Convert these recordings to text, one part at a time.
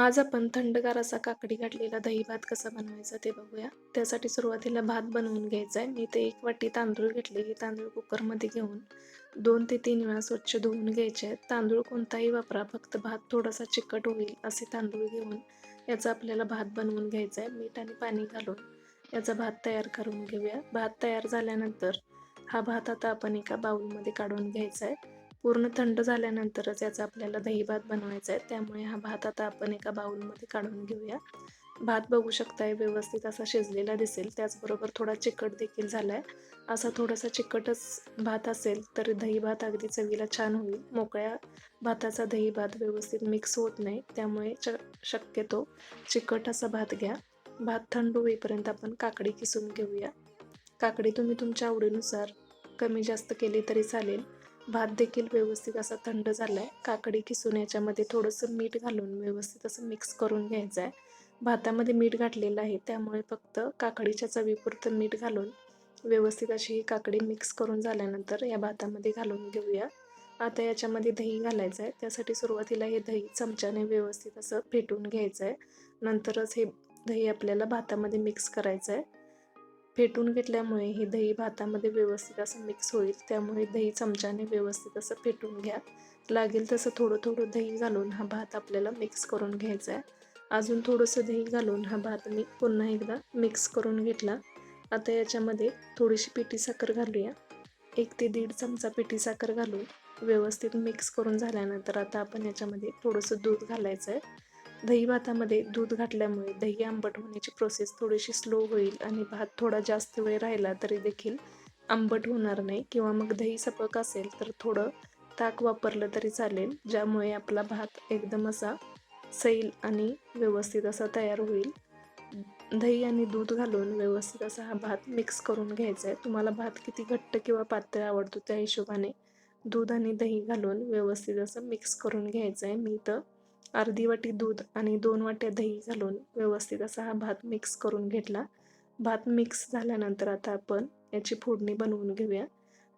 आज आपण थंडगार असा काकडी घातलेला दही भात कसा बनवायचा ते बघूया. त्यासाठी सुरुवातीला भात बनवून घ्यायचा आहे मी ते एक वाटी तांदूळ घेतले. हे तांदूळ कुकरमध्ये घेऊन दोन ते तीन वेळा स्वच्छ धुवून घ्यायचे. आहेत तांदूळ कोणताही वापरा. फक्त भात थोडासा चिकट होईल असे तांदूळ घेऊन याचा आपल्याला भात बनवून घ्यायचा आहे मीठ आणि पाणी घालून याचा भात तयार करून घेऊया. भात तयार झाल्यानंतर हा भात आता आपण एका बाऊलमध्ये काढून घ्यायचा आहे पूर्ण थंड झाल्यानंतरच याचा आपल्याला दही भात बनवायचा आहे. त्यामुळे हा भात आता आपण एका बाउलमध्ये काढून घेऊया. भात बघू शकताय व्यवस्थित असा शिजलेला दिसेल. त्याचबरोबर थोडा चिकट देखील झाला आहे असा थोडासा चिकटच भात असेल तर दही भात अगदी चवीला छान होईल. मोकळ्या भाताचा दही भात व्यवस्थित मिक्स होत नाही. त्यामुळे च शक्यतो चिकट असा भात घ्या. भात थंड होईपर्यंत आपण काकडी किसून घेऊया. काकडी तुम्ही तुमच्या आवडीनुसार कमी जास्त केली तरी चालेल. भात देखील व्यवस्थित असा थंड झाला आहे काकडी किसून याच्यामध्ये थोडंसं मीठ घालून व्यवस्थित असं मिक्स करून घ्यायचं आहे भातामध्ये मीठ घातलेलं आहे त्यामुळे फक्त काकडीच्या चवीपुरतं मीठ घालून व्यवस्थित अशी ही काकडी मिक्स करून झाल्यानंतर या भातामध्ये घालून घेऊया. आता याच्यामध्ये दही घालायचं आहे त्यासाठी सुरुवातीला हे दही चमच्याने व्यवस्थित असं फेटून घ्यायचं आहे नंतरच हे दही आपल्याला भातामध्ये मिक्स करायचं आहे फेटून घेतल्यामुळे हे दही भातामध्ये व्यवस्थित असं मिक्स होईल. त्यामुळे दही चमच्याने व्यवस्थित असं फेटून घ्या. लागेल तसं थोडं थोडं दही घालून हा भात आपल्याला मिक्स करून घ्यायचा आहे. अजून थोडंसं दही घालून हा भात मी पुन्हा एकदा मिक्स करून घेतला. आता याच्यामध्ये थोडीशी पिठी साखर घालूया. एक ते दीड चमचा पिठी साखर घालून व्यवस्थित मिक्स करून झाल्यानंतर आता आपण याच्यामध्ये थोडंसं दूध घालायचं आहे. दही भातामध्ये दूध घातल्यामुळे दही आंबट होण्याची प्रोसेस थोडीशी स्लो होईल आणि भात थोडा जास्त वेळ राहिला तरी देखील आंबट होणार नाही किंवा मग दही सपक असेल तर थोडं ताक वापरलं तरी चालेल ज्यामुळे आपला भात एकदम असा सैल आणि व्यवस्थित असा तयार होईल. दही आणि दूध घालून व्यवस्थित असा हा भात मिक्स करून घ्यायचा आहे. तुम्हाला भात किती घट्ट किंवा पातळ आवडतो त्या हिशोबाने दूध आणि दही घालून व्यवस्थित असं मिक्स करून घ्यायचं आहे. मी तर अर्धी वाटी दूध आणि दोन वाट्या दही घालून व्यवस्थित असा हा भात मिक्स करून घेतला. भात मिक्स झाल्यानंतर आता आपण याची फोडणी बनवून घेऊया.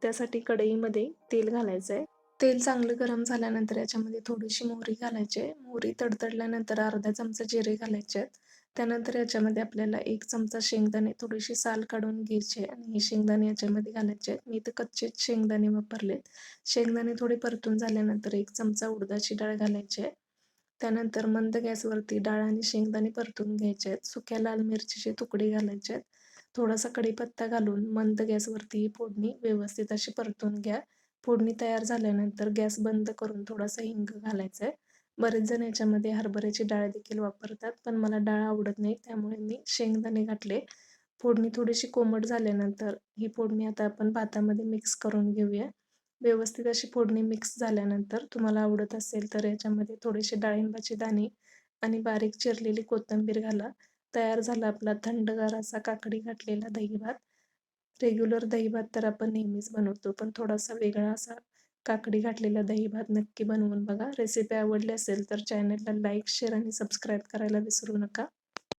त्यासाठी कढईमध्ये तेल घालायचं आहे तेल चांगलं गरम झाल्यानंतर याच्यामध्ये थोडीशी मोहरी घालायची. आहे मोहरी तडतडल्यानंतर अर्धा चमचा जिरे घालायचे आहेत. त्यानंतर याच्यामध्ये आपल्याला एक चमचा शेंगदाणे थोडीशी साल काढून घ्यायचे आणि हे शेंगदाणे याच्यामध्ये घालायचे आहेत. मी तर कच्चेच शेंगदाणे वापरलेत. शेंगदाणे थोडे परतून झाल्यानंतर एक चमचा उडदाची डाळ घालायची आहे. त्यानंतर मंद गॅसवरती डाळ आणि शेंगदाणे परतून घ्यायचे आहेत. सुक्या लाल मिरचीचे तुकडे घालायचे आहेत. थोडासा कढीपत्ता घालून मंद गॅसवरती ही फोडणी व्यवस्थित अशी परतून घ्या. फोडणी तयार झाल्यानंतर गॅस बंद करून थोडासा हिंग घालायचा आहे. बरेच जण याच्यामध्ये हरभऱ्याची डाळ देखील वापरतात पण मला डाळ आवडत नाही त्यामुळे मी शेंगदाणे घातले. फोडणी थोडीशी कोमट झाल्यानंतर ही फोडणी आता आपण भातामध्ये मिक्स करून घेऊया. व्यवस्थित अशी फोडणी मिक्स झाल्यानंतर तुम्हाला आवडत असेल तर याच्यामध्ये थोडेसे डाळिंबाचे दाणे आणि बारीक चिरलेली कोथिंबीर घाला. तयार झाला आपला थंडगार असा काकडी घातलेला दहीभात. रेग्युलर दही भात तर आपण नेहमीच बनवतो पण थोडासा वेगळा असा काकडी घातलेला दही भात नक्की बनवून बघा. रेसिपी आवडली असेल तर चॅनलला लाईक शेअर आणि सबस्क्राईब करायला विसरू नका.